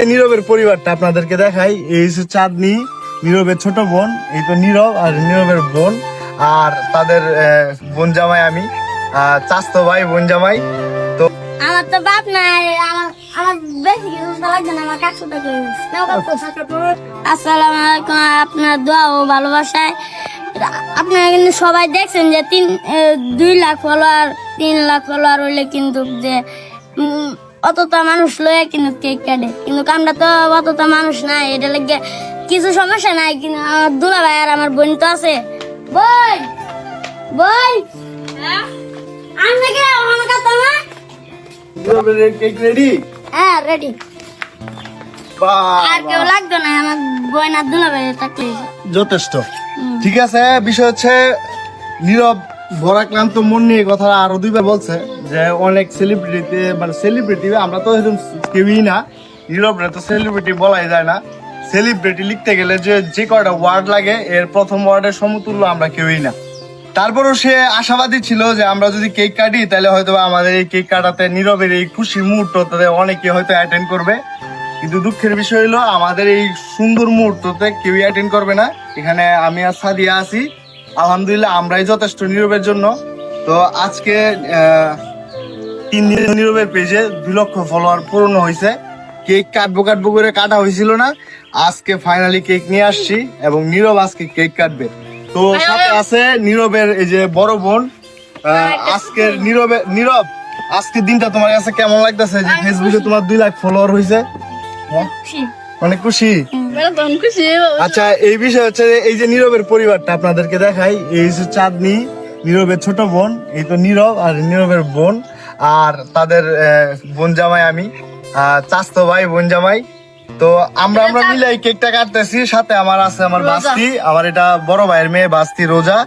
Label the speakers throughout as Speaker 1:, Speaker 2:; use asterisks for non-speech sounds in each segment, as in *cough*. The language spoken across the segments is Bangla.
Speaker 1: এই নীরবের পরিবারটা আপনাদেরকে দেখাই। এই হচ্ছে চাঁদনি নীরবের ছোট বোন এই তো নীরব আর নীরবের বোন। আর তাদের বোন জামাই আমি আহ, চাস্তো ভাই বোন জামাই তো
Speaker 2: আমার তো বাপ নাই না আমার আপনার দোয়া ও ভালোবাসায়। আপনারা সবাই দেখছেন যে তিন দুই লাখ ফলোয়ার তিন লাখ ফলোয়ার হইলে কিন্তু যে অতটা মানুষ লয়ে কিন্তু কেক কাটে। কিন্তু আমরা তো অতটা মানুষ নাই এটা লাগে কিছু সমস্যা নাই কিন্তু আমার দুলা ভাই আর আমার বোন তো আছে। বই বই। আমি কি আমার কথা না
Speaker 1: কেক রেডি
Speaker 2: হ্যাঁ রেডি আর কেউ লাগতো না আমার বোন আর দুলা ভাই থাকলে।
Speaker 1: যথেষ্ট। ঠিক আছে বিষয় হচ্ছে নীরব ভরাক্রান্ত মন নিয়ে কথা আরও দুইবার বলছে যে অনেক সেলিব্রিটিতে মানে সেলিব্রিটি আমরা তো এরকম কেউই না। নীরব তো সেলিব্রিটি বলাই যায় না। সেলিব্রিটি লিখতে গেলে যে যে কয়টা ওয়ার্ড লাগে, এর প্রথম ওয়ার্ডের সমতুল্য আমরা কেউই না। তারপরও সে আশাবাদী ছিল যে আমরা যদি কেক কাটি, তাহলে হয়তো আমাদের এই কেক কাটাতে, নীরবের এই খুশির মুহূর্ততে অনেকে হয়তো অ্যাটেন্ড করবে। কিন্তু দুঃখের বিষয় হলো, আমাদের এই সুন্দর মুহূর্ততে কেউই অ্যাটেন্ড করবে না। এখানে আমি আর সাদিয়া আছি। আলহামদুলিল্লাহ আমরাই যথেষ্ট নীরবের জন্য। তো আজকে তিন দিন নীরবের পেজে দুই লক্ষ ফলোয়ার পূরণ হয়েছে। কেক কাটবো কাটবো করে কাটা হয়েছিল না। আজকে ফাইনালি কেক নিয়ে আসছি এবং নীরব আজকে কেক কাটবে। তো সাথে আছে নীরবের এই যে বড় বোন আজকে নীরবে নীরব আজকের দিনটা তোমার কাছে কেমন লাগতেছে? যে ফেসবুকে তোমার দুই লাখ ফলোয়ার হয়েছে। হ্যাঁ? অনেক খুশি? আচ্ছা এই বিষয় হচ্ছে এই যে নীরবের পরিবারটা আপনাদেরকে দেখাই এই হচ্ছে চাঁদনি নীরবের ছোট বোন এই তো নীরব আর নীরবের বোন আর তাদের বোন জামাই আমি চাস্তো ভাই বোন জামাই তো আমরা আমরা মিলে এই কেকটা কাটতেছি সাথে আমার আছে আমার বাস্তি আমার এটা বড় ভাইয়ের মেয়ে বাস্তি রোজা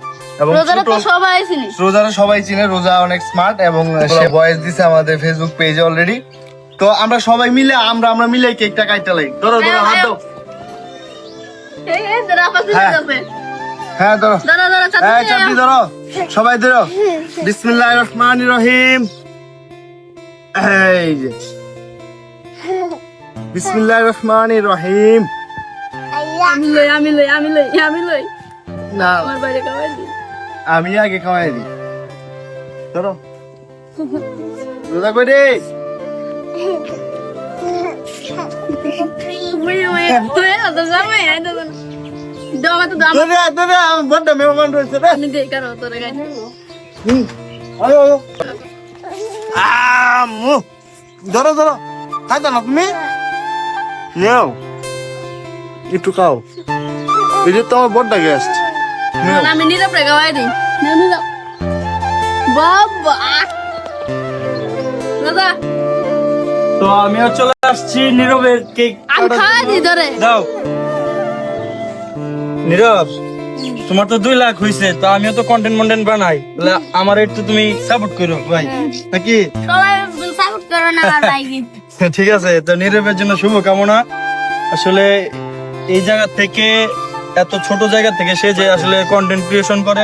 Speaker 1: এবং ছোট
Speaker 2: সবাই
Speaker 1: রোজারা সবাই চিনে রোজা অনেক স্মার্ট এবং সে ভয়েস দিছে আমাদের ফেসবুক পেজে অলরেডি তো আমরা সবাই মিলে আমরা আমরা মিলে কেকটা কাটতে লাই ধরো ধরো হাত দাও। হ্যাঁ। ধরো। হ্যাঁ চাপি ধরো। সবাই ধরো। বিসমিল্লাহ রহমান রহিম। এই যে। বিসমিল্লাহ রহমান রহিম।
Speaker 3: আমি লই আমি লই আমি লই আমি লই।
Speaker 1: না।
Speaker 3: আমার বাইরে খাওয়াই দি।
Speaker 1: আমি আগে খাওয়াই দিই ধরো। রোজা করে ধরে ধরে আমার
Speaker 3: দেই
Speaker 1: খাইতে না তুমি। নেও। একটু খাও। এই যে তোমার বড়টা গেস্ট নেও
Speaker 3: আমি নিরাপ রে খাওয়াই দি নাও নিরাপ বাবা। দাদা।
Speaker 4: তো আমিও চলে আসছি নীরবের কেক দাও। নীরব তোমার তো দুই লাখ হয়েছে তো আমিও তো কন্টেন্ট মন্টেন্ট বানাই। আমার একটু তুমি সাপোর্ট করো ভাই। নাকি?
Speaker 2: সবাই সাপোর্ট করো না আমার ভাই *laughs*
Speaker 4: ঠিক আছে তো নীরবের জন্য শুভকামনা। আসলে এই জায়গা থেকে এত ছোট জায়গা থেকে সে যে আসলে কন্টেন্ট ক্রিয়েশন করে